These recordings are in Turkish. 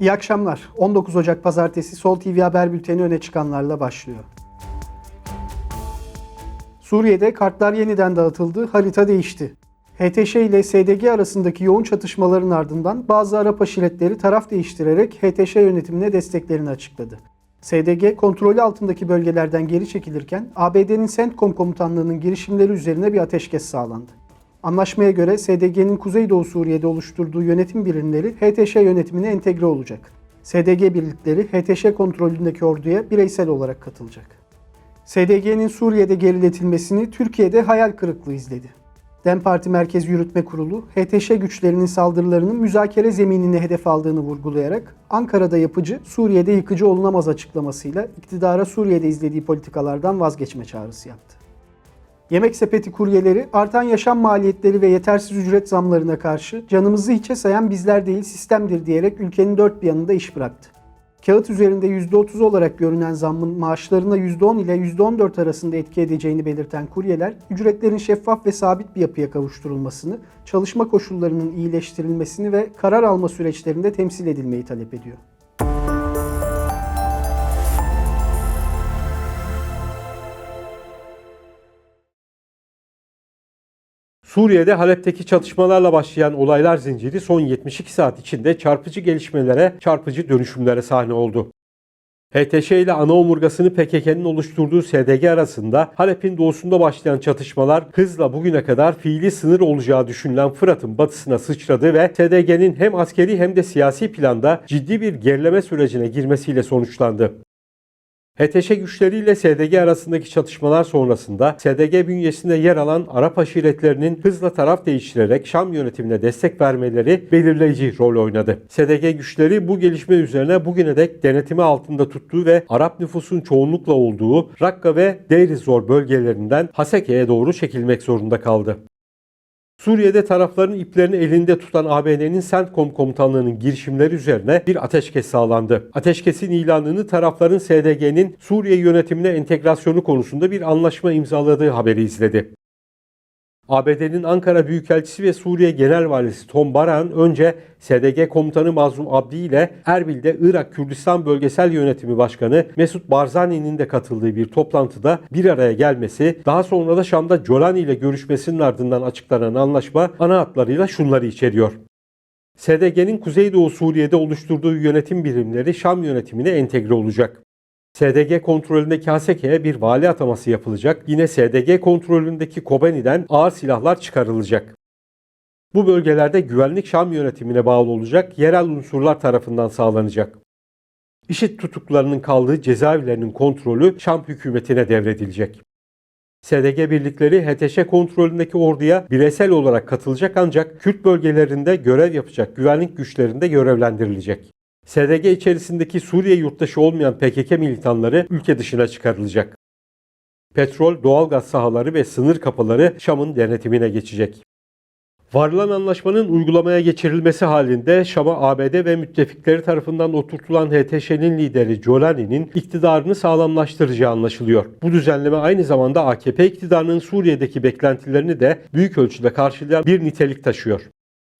İyi akşamlar. 19 Ocak Pazartesi Sol TV Haber Bülteni öne çıkanlarla başlıyor. Suriye'de kartlar yeniden dağıtıldı, harita değişti. HTŞ ile SDG arasındaki yoğun çatışmaların ardından bazı Arap aşiretleri taraf değiştirerek HTŞ yönetimine desteklerini açıkladı. SDG kontrolü altındaki bölgelerden geri çekilirken ABD'nin CENTCOM komutanlığının girişimleri üzerine bir ateşkes sağlandı. Anlaşmaya göre SDG'nin Kuzeydoğu Suriye'de oluşturduğu yönetim birimleri HTŞ yönetimine entegre olacak. SDG birlikleri HTŞ kontrolündeki orduya bireysel olarak katılacak. SDG'nin Suriye'de geriletilmesini Türkiye'de hayal kırıklığı izledi. DEM Parti Merkez Yürütme Kurulu, HTŞ güçlerinin saldırılarının müzakere zeminini hedef aldığını vurgulayarak Ankara'da yapıcı, Suriye'de yıkıcı olunamaz açıklamasıyla iktidara Suriye'de izlediği politikalardan vazgeçme çağrısı yaptı. Yemek sepeti kuryeleri artan yaşam maliyetleri ve yetersiz ücret zamlarına karşı canımızı hiçe sayan bizler değil sistemdir diyerek ülkenin dört bir yanında iş bıraktı. Kağıt üzerinde %30 olarak görünen zammın maaşlarına %10 ile %14 arasında etki edeceğini belirten kuryeler, ücretlerin şeffaf ve sabit bir yapıya kavuşturulmasını, çalışma koşullarının iyileştirilmesini ve karar alma süreçlerinde temsil edilmeyi talep ediyor. Suriye'de Halep'teki çatışmalarla başlayan olaylar zinciri son 72 saat içinde çarpıcı gelişmelere, çarpıcı dönüşümlere sahne oldu. HTŞ ile ana omurgasını PKK'nın oluşturduğu SDG arasında Halep'in doğusunda başlayan çatışmalar hızla bugüne kadar fiili sınır olacağı düşünülen Fırat'ın batısına sıçradı ve SDG'nin hem askeri hem de siyasi planda ciddi bir gerileme sürecine girmesiyle sonuçlandı. HTŞ güçleriyle SDG arasındaki çatışmalar sonrasında SDG bünyesinde yer alan Arap aşiretlerinin hızla taraf değiştirerek Şam yönetimine destek vermeleri belirleyici rol oynadı. SDG güçleri bu gelişme üzerine bugüne dek denetimi altında tuttuğu ve Arap nüfusun çoğunlukla olduğu Rakka ve Deir Zor bölgelerinden Haseke'ye doğru çekilmek zorunda kaldı. Suriye'de tarafların iplerini elinde tutan ABD'nin CENTCOM komutanlığının girişimleri üzerine bir ateşkes sağlandı. Ateşkesin ilanını tarafların SDG'nin Suriye yönetimine entegrasyonu konusunda bir anlaşma imzaladığı haberi izledi. ABD'nin Ankara Büyükelçisi ve Suriye Genel Valisi Tom Baran önce SDG Komutanı Mazlum Abdi ile Erbil'de Irak Kürdistan Bölgesel Yönetimi Başkanı Mesut Barzani'nin de katıldığı bir toplantıda bir araya gelmesi, daha sonra da Şam'da Jolani ile görüşmesinin ardından açıklanan anlaşma ana hatlarıyla şunları içeriyor. SDG'nin Kuzeydoğu Suriye'de oluşturduğu yönetim birimleri Şam yönetimine entegre olacak. SDG kontrolündeki Haseke'ye bir vali ataması yapılacak. Yine SDG kontrolündeki Kobani'den ağır silahlar çıkarılacak. Bu bölgelerde güvenlik Şam yönetimine bağlı olacak, yerel unsurlar tarafından sağlanacak. İşit tutuklarının kaldığı cezaevlerinin kontrolü Şam hükümetine devredilecek. SDG birlikleri HTŞ kontrolündeki orduya bireysel olarak katılacak ancak Kürt bölgelerinde görev yapacak güvenlik güçlerinde görevlendirilecek. SDG içerisindeki Suriye yurttaşı olmayan PKK militanları ülke dışına çıkarılacak. Petrol, doğalgaz sahaları ve sınır kapıları Şam'ın denetimine geçecek. Varılan anlaşmanın uygulamaya geçirilmesi halinde Şam'a ABD ve müttefikleri tarafından oturtulan HTŞ'nin lideri Jolani'nin iktidarını sağlamlaştıracağı anlaşılıyor. Bu düzenleme aynı zamanda AKP iktidarının Suriye'deki beklentilerini de büyük ölçüde karşılayan bir nitelik taşıyor.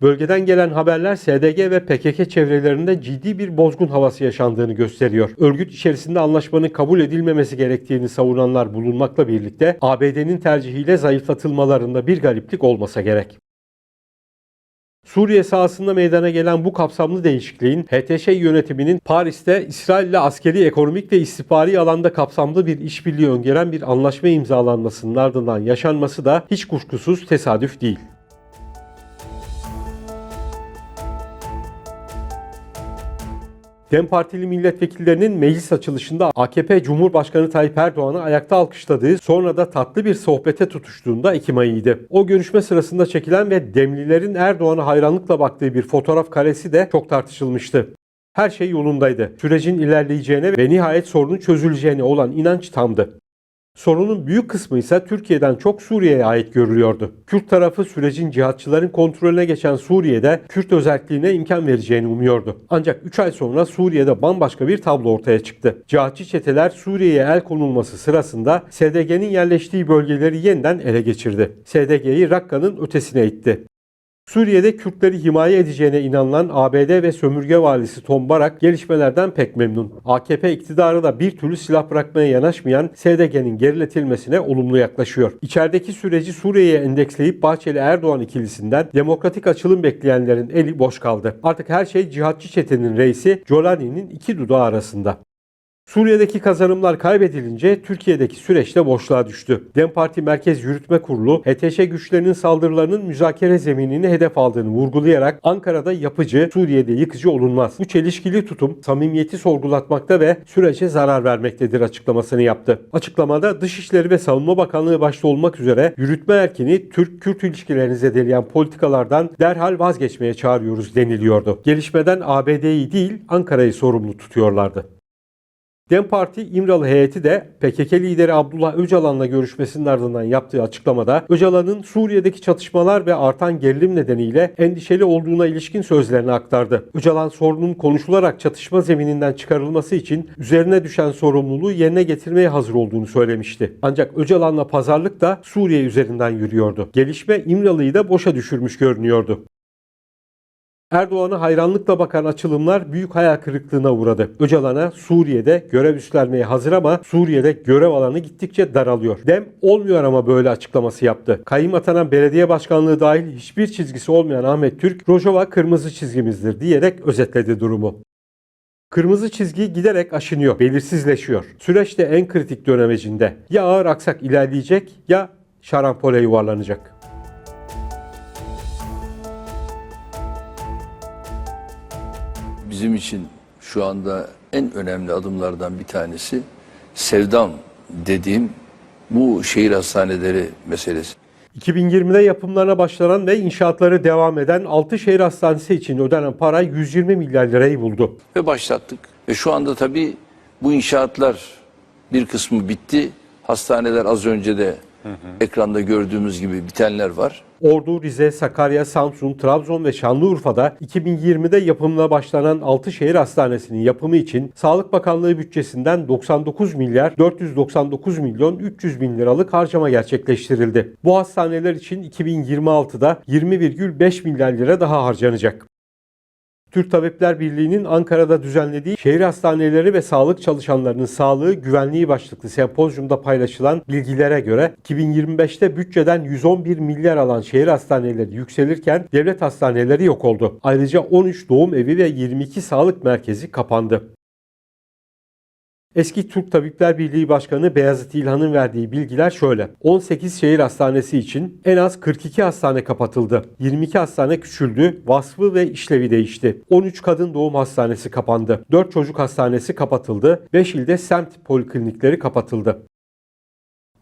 Bölgeden gelen haberler SDG ve PKK çevrelerinde ciddi bir bozgun havası yaşandığını gösteriyor. Örgüt içerisinde anlaşmanın kabul edilmemesi gerektiğini savunanlar bulunmakla birlikte ABD'nin tercihiyle zayıflatılmalarında bir gariplik olmasa gerek. Suriye sahasında meydana gelen bu kapsamlı değişikliğin HTŞ yönetiminin Paris'te İsrail ile askeri, ekonomik ve istihbari alanda kapsamlı bir işbirliği öngören bir anlaşma imzalanmasının ardından yaşanması da hiç kuşkusuz tesadüf değil. DEM Partili milletvekillerinin meclis açılışında AKP Cumhurbaşkanı Tayyip Erdoğan'ı ayakta alkışladığı sonra da tatlı bir sohbete tutuştuğunda Ekim ayıydı. O görüşme sırasında çekilen ve Demlilerin Erdoğan'a hayranlıkla baktığı bir fotoğraf karesi de çok tartışılmıştı. Her şey yolundaydı. Sürecin ilerleyeceğine ve nihayet sorunun çözüleceğine olan inanç tamdı. Sorunun büyük kısmı ise Türkiye'den çok Suriye'ye ait görülüyordu. Kürt tarafı sürecin cihatçıların kontrolüne geçen Suriye'de Kürt özelliğine imkan vereceğini umuyordu. Ancak 3 ay sonra Suriye'de bambaşka bir tablo ortaya çıktı. Cihatçı çeteler Suriye'ye el konulması sırasında SDG'nin yerleştiği bölgeleri yeniden ele geçirdi. SDG'yi Rakka'nın ötesine itti. Suriye'de Kürtleri himaye edeceğine inanılan ABD ve sömürge valisi Tom Barak gelişmelerden pek memnun. AKP iktidarı da bir türlü silah bırakmaya yanaşmayan SDG'nin geriletilmesine olumlu yaklaşıyor. İçerideki süreci Suriye'ye endeksleyip Bahçeli-Erdoğan ikilisinden demokratik açılım bekleyenlerin eli boş kaldı. Artık her şey cihatçı çetenin reisi Jolani'nin iki dudağı arasında. Suriye'deki kazanımlar kaybedilince Türkiye'deki süreçte boşluğa düştü. DEM Parti Merkez Yürütme Kurulu, HTŞ güçlerinin saldırılarının müzakere zeminini hedef aldığını vurgulayarak Ankara'da yapıcı, Suriye'de yıkıcı olunmaz. Bu çelişkili tutum samimiyeti sorgulatmakta ve sürece zarar vermektedir açıklamasını yaptı. Açıklamada Dışişleri ve Savunma Bakanlığı başta olmak üzere yürütme erkini Türk-Kürt ilişkilerini zedeleyen politikalardan derhal vazgeçmeye çağırıyoruz deniliyordu. Gelişmeden ABD'yi değil Ankara'yı sorumlu tutuyorlardı. DEM Parti İmralı heyeti de PKK lideri Abdullah Öcalan'la görüşmesinin ardından yaptığı açıklamada Öcalan'ın Suriye'deki çatışmalar ve artan gerilim nedeniyle endişeli olduğuna ilişkin sözlerini aktardı. Öcalan sorunun konuşularak çatışma zemininden çıkarılması için üzerine düşen sorumluluğu yerine getirmeye hazır olduğunu söylemişti. Ancak Öcalan'la pazarlık da Suriye üzerinden yürüyordu. Gelişme İmralı'yı da boşa düşürmüş görünüyordu. Erdoğan'a hayranlıkla bakan açılımlar büyük hayal kırıklığına uğradı. Öcalan'a Suriye'de görev üstlenmeye hazır ama Suriye'de görev alanı gittikçe daralıyor. Dem olmuyor ama böyle açıklaması yaptı. Kayyım atanan belediye başkanlığı dahil hiçbir çizgisi olmayan Ahmet Türk, Rojava kırmızı çizgimizdir diyerek özetledi durumu. Kırmızı çizgi giderek aşınıyor, belirsizleşiyor. Süreçte en kritik dönemecinde ya ağır aksak ilerleyecek ya şarampole yuvarlanacak. Bizim için şu anda en önemli adımlardan bir tanesi sevdam dediğim bu şehir hastaneleri meselesi. 2020'de yapımlarına başlanan ve inşaatları devam eden 6 şehir hastanesi için ödenen para 120 milyar lirayı buldu. Ve başlattık. Ve şu anda tabii bu inşaatlar bir kısmı bitti. Hastaneler az önce de ekranda gördüğümüz gibi bitenler var. Ordu, Rize, Sakarya, Samsun, Trabzon ve Şanlıurfa'da 2020'de yapımına başlanan 6 şehir hastanesinin yapımı için Sağlık Bakanlığı bütçesinden 99 milyar 499 milyon 300 bin liralık harcama gerçekleştirildi. Bu hastaneler için 2026'da 20,5 milyar lira daha harcanacak. Türk Tabipler Birliği'nin Ankara'da düzenlediği şehir hastaneleri ve sağlık çalışanlarının sağlığı güvenliği başlıklı sempozyumda paylaşılan bilgilere göre 2025'te bütçeden 111 milyar alan şehir hastaneleri yükselirken devlet hastaneleri yok oldu. Ayrıca 13 doğum evi ve 22 sağlık merkezi kapandı. Eski Türk Tabipler Birliği Başkanı Beyazıt İlhan'ın verdiği bilgiler şöyle. 18 şehir hastanesi için en az 42 hastane kapatıldı. 22 hastane küçüldü, vasfı ve işlevi değişti. 13 kadın doğum hastanesi kapandı. 4 çocuk hastanesi kapatıldı. 5 ilde semt poliklinikleri kapatıldı.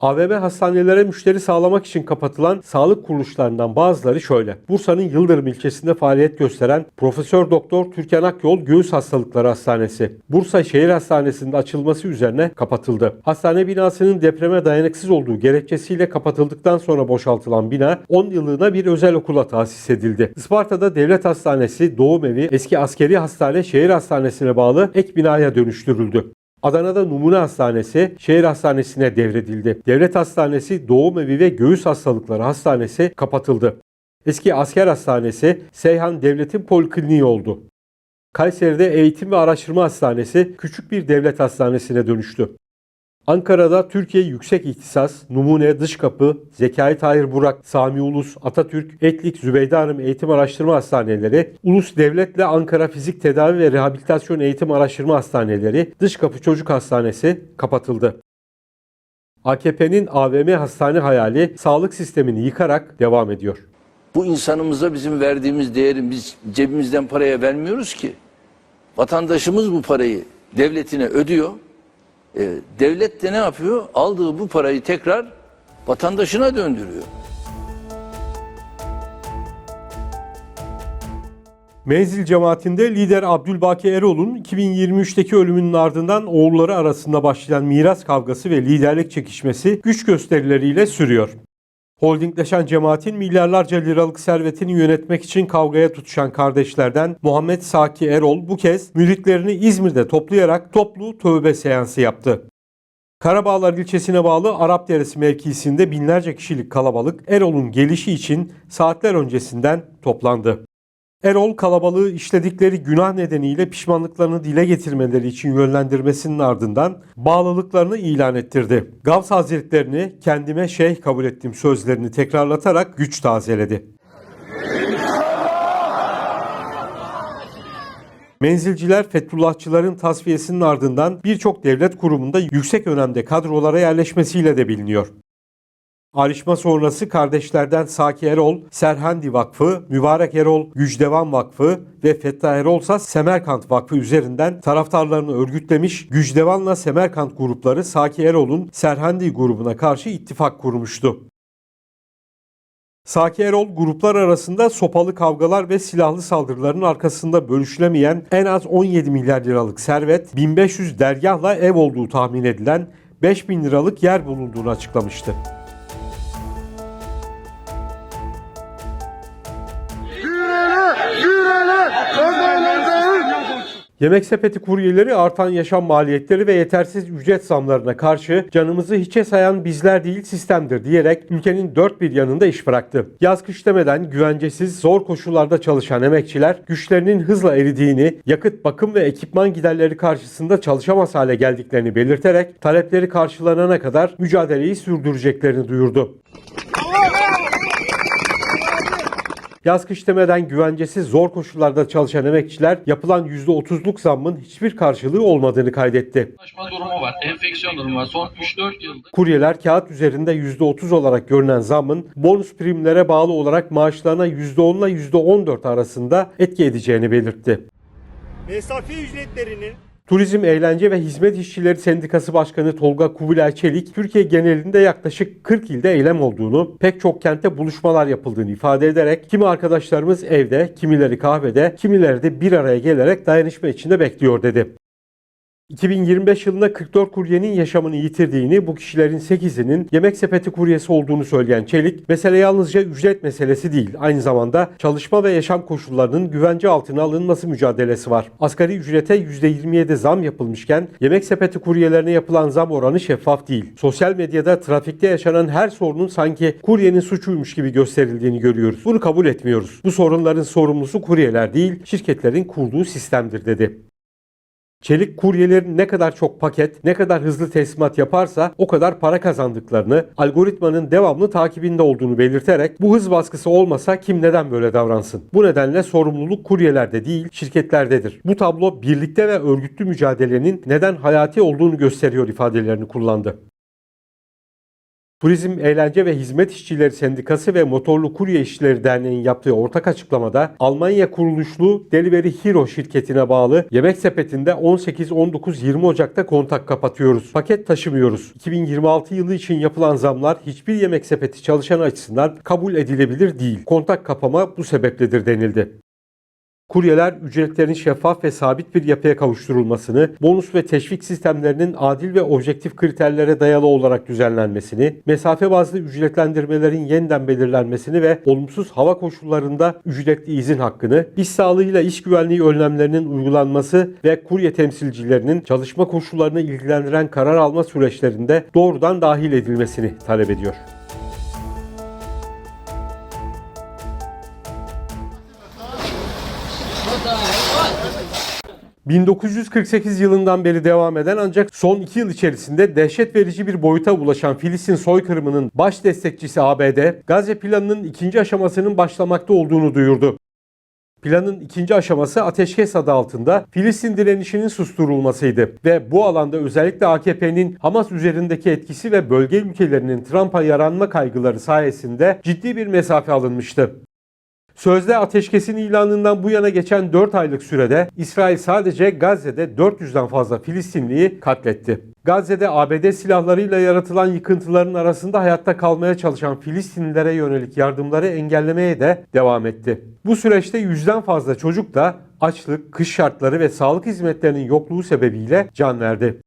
AVM hastanelere müşteri sağlamak için kapatılan sağlık kuruluşlarından bazıları şöyle. Bursa'nın Yıldırım ilçesinde faaliyet gösteren Profesör Doktor Türkan Akyol Göğüs Hastalıkları Hastanesi. Bursa Şehir Hastanesi'nde açılması üzerine kapatıldı. Hastane binasının depreme dayanıksız olduğu gerekçesiyle kapatıldıktan sonra boşaltılan bina 10 yıllığına bir özel okula tahsis edildi. Isparta'da Devlet Hastanesi, Doğum Evi, eski askeri hastane şehir hastanesine bağlı ek binaya dönüştürüldü. Adana'da Numune Hastanesi şehir hastanesine devredildi. Devlet Hastanesi, Doğum Evi ve Göğüs Hastalıkları Hastanesi kapatıldı. Eski asker hastanesi Seyhan Devlet'in polikliniği oldu. Kayseri'de Eğitim ve Araştırma Hastanesi küçük bir devlet hastanesine dönüştü. Ankara'da Türkiye Yüksek İhtisas, Numune, Dışkapı, Zekai Tahir Burak, Sami Ulus, Atatürk, Etlik, Zübeyde Hanım Eğitim Araştırma Hastaneleri, Ulus Devlet'le Ankara Fizik Tedavi ve Rehabilitasyon Eğitim Araştırma Hastaneleri, Dışkapı Çocuk Hastanesi kapatıldı. AKP'nin AVM hastane hayali sağlık sistemini yıkarak devam ediyor. Bu insanımıza bizim verdiğimiz değerin biz cebimizden paraya vermiyoruz ki. Vatandaşımız bu parayı devletine ödüyor. E, devlet de ne yapıyor? Aldığı bu parayı tekrar vatandaşına döndürüyor. Menzil cemaatinde lider Abdülbaki Erol'un 2023'teki ölümünün ardından oğulları arasında başlayan miras kavgası ve liderlik çekişmesi güç gösterileriyle sürüyor. Holdingleşen cemaatin milyarlarca liralık servetini yönetmek için kavgaya tutuşan kardeşlerden Muhammed Saki Erol bu kez müritlerini İzmir'de toplayarak toplu tövbe seansı yaptı. Karabağlar ilçesine bağlı Arapderesi mevkisinde binlerce kişilik kalabalık Erol'un gelişi için saatler öncesinden toplandı. Erol kalabalığı işledikleri günah nedeniyle pişmanlıklarını dile getirmeleri için yönlendirmesinin ardından bağlılıklarını ilan ettirdi. Gavs Hazretlerini kendime şeyh kabul ettim sözlerini tekrarlatarak güç tazeledi. Menzilciler Fethullahçıların tasfiyesinin ardından birçok devlet kurumunda yüksek önemde kadrolara yerleşmesiyle de biliniyor. Ayrışma sonrası kardeşlerden Saki Erol, Serhandi Vakfı, Mübarek Erol, Gücdevan Vakfı ve Fettah Erol ise Semerkant Vakfı üzerinden taraftarlarını örgütlemiş, Gücdevan'la Semerkant grupları Saki Erol'un Serhandi grubuna karşı ittifak kurmuştu. Saki Erol gruplar arasında sopalı kavgalar ve silahlı saldırıların arkasında bölüşülemeyen en az 17 milyar liralık servet, 1500 dergahla ev olduğu tahmin edilen 5000 liralık yer bulunduğunu açıklamıştı. Yemek sepeti kuryeleri artan yaşam maliyetleri ve yetersiz ücret zamlarına karşı canımızı hiçe sayan bizler değil sistemdir diyerek ülkenin dört bir yanında iş bıraktı. Yaz kış demeden güvencesiz zor koşullarda çalışan emekçiler güçlerinin hızla eridiğini, yakıt bakım ve ekipman giderleri karşısında çalışamaz hale geldiklerini belirterek talepleri karşılanana kadar mücadeleyi sürdüreceklerini duyurdu. Yaz kış demeden güvencesiz zor koşullarda çalışan emekçiler yapılan %30'luk zammın hiçbir karşılığı olmadığını kaydetti. Ulaşma durumu var, enfeksiyon durumu var. Son 3-4 yıldır Kuryeler kağıt üzerinde %30 olarak görünen zammın bonus primlere bağlı olarak maaşlarına %10 ile %14 arasında etki edeceğini belirtti. Mesafe ücretlerinin Turizm, Eğlence ve Hizmet İşçileri Sendikası Başkanı Tolga Kubilay Çelik, Türkiye genelinde yaklaşık 40 ilde eylem olduğunu, pek çok kentte buluşmalar yapıldığını ifade ederek kimi arkadaşlarımız evde, kimileri kahvede, kimileri de bir araya gelerek dayanışma içinde bekliyor dedi. 2025 yılında 44 kuryenin yaşamını yitirdiğini, bu kişilerin 8'inin yemek sepeti kuryesi olduğunu söyleyen Çelik, mesele yalnızca ücret meselesi değil, aynı zamanda çalışma ve yaşam koşullarının güvence altına alınması mücadelesi var. Asgari ücrete %27 zam yapılmışken, yemek sepeti kuryelerine yapılan zam oranı şeffaf değil. Sosyal medyada trafikte yaşanan her sorunun sanki kuryenin suçuymuş gibi gösterildiğini görüyoruz. Bunu kabul etmiyoruz. Bu sorunların sorumlusu kuryeler değil, şirketlerin kurduğu sistemdir dedi. Çelik kuryelerin ne kadar çok paket, ne kadar hızlı teslimat yaparsa o kadar para kazandıklarını, algoritmanın devamlı takibinde olduğunu belirterek bu hız baskısı olmasa kim neden böyle davransın? Bu nedenle sorumluluk kuryelerde değil şirketlerdedir. Bu tablo birlikte ve örgütlü mücadelenin neden hayati olduğunu gösteriyor ifadelerini kullandı. Turizm, Eğlence ve Hizmet İşçileri Sendikası ve Motorlu Kurye İşçileri Derneği'nin yaptığı ortak açıklamada Almanya kuruluşlu Delivery Hero şirketine bağlı yemek sepetinde 18, 19, 20 Ocak'ta kontak kapatıyoruz. Paket taşımıyoruz. 2026 yılı için yapılan zamlar hiçbir yemek sepeti çalışanı açısından kabul edilebilir değil. Kontak kapama bu sebepledir denildi. Kuryeler ücretlerin şeffaf ve sabit bir yapıya kavuşturulmasını, bonus ve teşvik sistemlerinin adil ve objektif kriterlere dayalı olarak düzenlenmesini, mesafe bazlı ücretlendirmelerin yeniden belirlenmesini ve olumsuz hava koşullarında ücretli izin hakkını, iş sağlığıyla iş güvenliği önlemlerinin uygulanması ve kurye temsilcilerinin çalışma koşullarını ilgilendiren karar alma süreçlerinde doğrudan dahil edilmesini talep ediyor. ...1948 yılından beri devam eden ancak son 2 yıl içerisinde dehşet verici bir boyuta ulaşan Filistin soykırımının baş destekçisi ABD, Gazze planının ikinci aşamasının başlamakta olduğunu duyurdu. Planın ikinci aşaması ateşkes adı altında Filistin direnişinin susturulmasıydı ve bu alanda özellikle AKP'nin Hamas üzerindeki etkisi ve bölge ülkelerinin Trump'a yaranma kaygıları sayesinde ciddi bir mesafe alınmıştı. Sözde ateşkesin ilanından bu yana geçen 4 aylık sürede İsrail sadece Gazze'de 400'den fazla Filistinliyi katletti. Gazze'de ABD silahlarıyla yaratılan yıkıntıların arasında hayatta kalmaya çalışan Filistinlilere yönelik yardımları engellemeye de devam etti. Bu süreçte yüzden fazla çocuk da açlık, kış şartları ve sağlık hizmetlerinin yokluğu sebebiyle can verdi.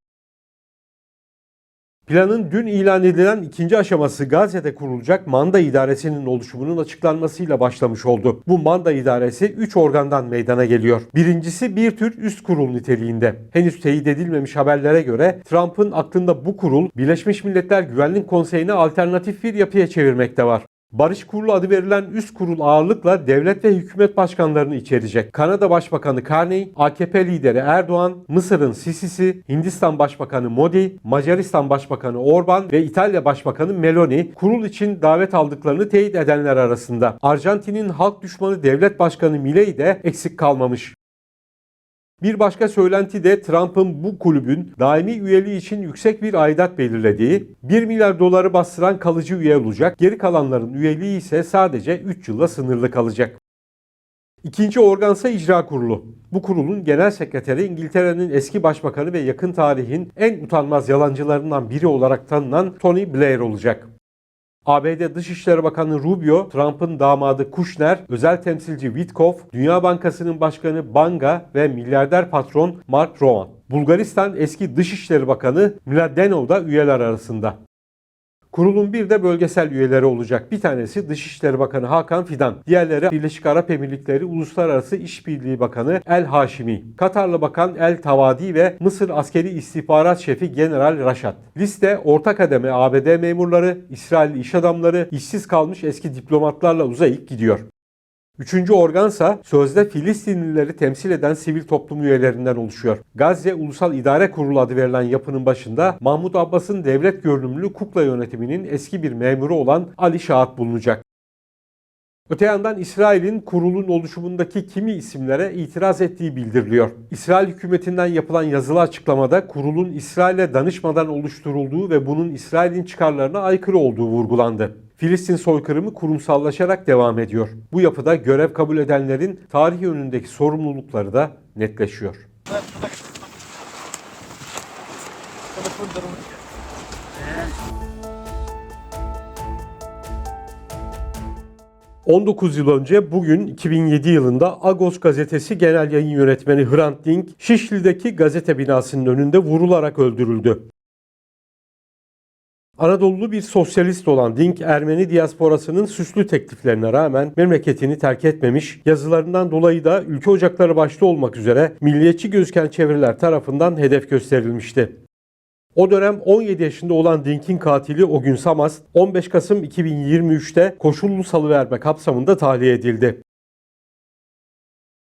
Planın dün ilan edilen ikinci aşaması Gazze'de kurulacak Manda İdaresi'nin oluşumunun açıklanmasıyla başlamış oldu. Bu Manda İdaresi 3 organdan meydana geliyor. Birincisi bir tür üst kurul niteliğinde. Henüz teyit edilmemiş haberlere göre Trump'ın aklında bu kurul Birleşmiş Milletler Güvenlik Konseyi'ne alternatif bir yapıya çevirmekte var. Barış Kurulu adı verilen üst kurul ağırlıkla devlet ve hükümet başkanlarını içerecek. Kanada Başbakanı Carney, AKP lideri Erdoğan, Mısır'ın Sisi'si, Hindistan Başbakanı Modi, Macaristan Başbakanı Orban ve İtalya Başbakanı Meloni kurul için davet aldıklarını teyit edenler arasında. Arjantin'in halk düşmanı devlet başkanı Milei de eksik kalmamış. Bir başka söylenti de Trump'ın bu kulübün daimi üyeliği için yüksek bir aidat belirlediği, 1 milyar doları bastıran kalıcı üye olacak, geri kalanların üyeliği ise sadece 3 yılla sınırlı kalacak. İkinci organsa icra kurulu. Bu kurulun genel sekreteri İngiltere'nin eski başbakanı ve yakın tarihin en utanmaz yalancılarından biri olarak tanınan Tony Blair olacak. ABD Dışişleri Bakanı Rubio, Trump'ın damadı Kushner, özel temsilci Witkoff, Dünya Bankası'nın başkanı Banga ve milyarder patron Mark Rowan. Bulgaristan eski Dışişleri Bakanı Mladenov da üyeler arasında. Kurulun bir de bölgesel üyeleri olacak. Bir tanesi Dışişleri Bakanı Hakan Fidan. Diğerleri Birleşik Arap Emirlikleri Uluslararası İşbirliği Bakanı El Haşimi. Katarlı Bakan El Tavadi ve Mısır Askeri İstihbarat Şefi General Raşat. Liste orta kademe ABD memurları, İsrail iş adamları, işsiz kalmış eski diplomatlarla uzayıp gidiyor. Üçüncü organsa sözde Filistinlileri temsil eden sivil toplum üyelerinden oluşuyor. Gazze Ulusal İdare Kurulu adı verilen yapının başında Mahmut Abbas'ın devlet görünümlü kukla yönetiminin eski bir memuru olan Ali Şahat bulunacak. Öte yandan İsrail'in kurulun oluşumundaki kimi isimlere itiraz ettiği bildiriliyor. İsrail hükümetinden yapılan yazılı açıklamada kurulun İsrail'e danışmadan oluşturulduğu ve bunun İsrail'in çıkarlarına aykırı olduğu vurgulandı. Filistin soykırımı kurumsallaşarak devam ediyor. Bu yapıda görev kabul edenlerin tarih önündeki sorumlulukları da netleşiyor. 19 yıl önce bugün 2007 yılında Agos gazetesi genel yayın yönetmeni Hrant Dink Şişli'deki gazete binasının önünde vurularak öldürüldü. Anadolu'lu bir sosyalist olan Dink, Ermeni diasporasının süslü tekliflerine rağmen memleketini terk etmemiş, yazılarından dolayı da ülke ocakları başta olmak üzere milliyetçi gözüken çevreler tarafından hedef gösterilmişti. O dönem 17 yaşında olan Dink'in katili o gün Samas, 15 Kasım 2023'te koşullu salıverme kapsamında tahliye edildi.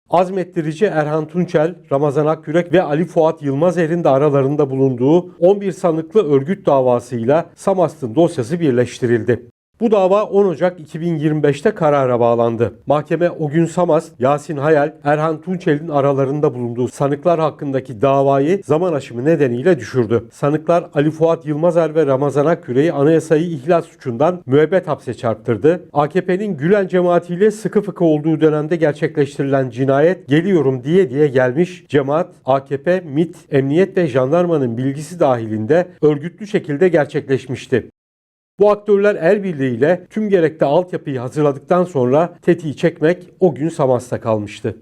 Azmettirici Erhan Tunçel, Ramazan Akyürek ve Ali Fuat Yılmazer'in de aralarında bulunduğu 11 sanıklı örgüt davasıyla Samast'ın dosyası birleştirildi. Bu dava 10 Ocak 2025'te karara bağlandı. Mahkeme o gün Samast, Yasin Hayal, Erhan Tunçel'in aralarında bulunduğu sanıklar hakkındaki davayı zaman aşımı nedeniyle düşürdü. Sanıklar Ali Fuat Yılmazer ve Ramazan Akküre'yi anayasayı ihlal suçundan müebbet hapse çarptırdı. AKP'nin Gülen cemaatiyle sıkı fıkı olduğu dönemde gerçekleştirilen cinayet geliyorum diye diye gelmiş. Cemaat, AKP, MIT, Emniyet ve Jandarmanın bilgisi dahilinde örgütlü şekilde gerçekleşmişti. Bu aktörler el birliğiyle tüm gerekli altyapıyı hazırladıktan sonra tetiği çekmek o gün Samas'ta kalmıştı.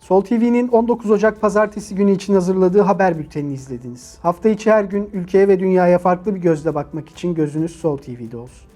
Sol TV'nin 19 Ocak pazartesi günü için hazırladığı haber bültenini izlediniz. Hafta içi her gün ülkeye ve dünyaya farklı bir gözle bakmak için gözünüz Sol TV'de olsun.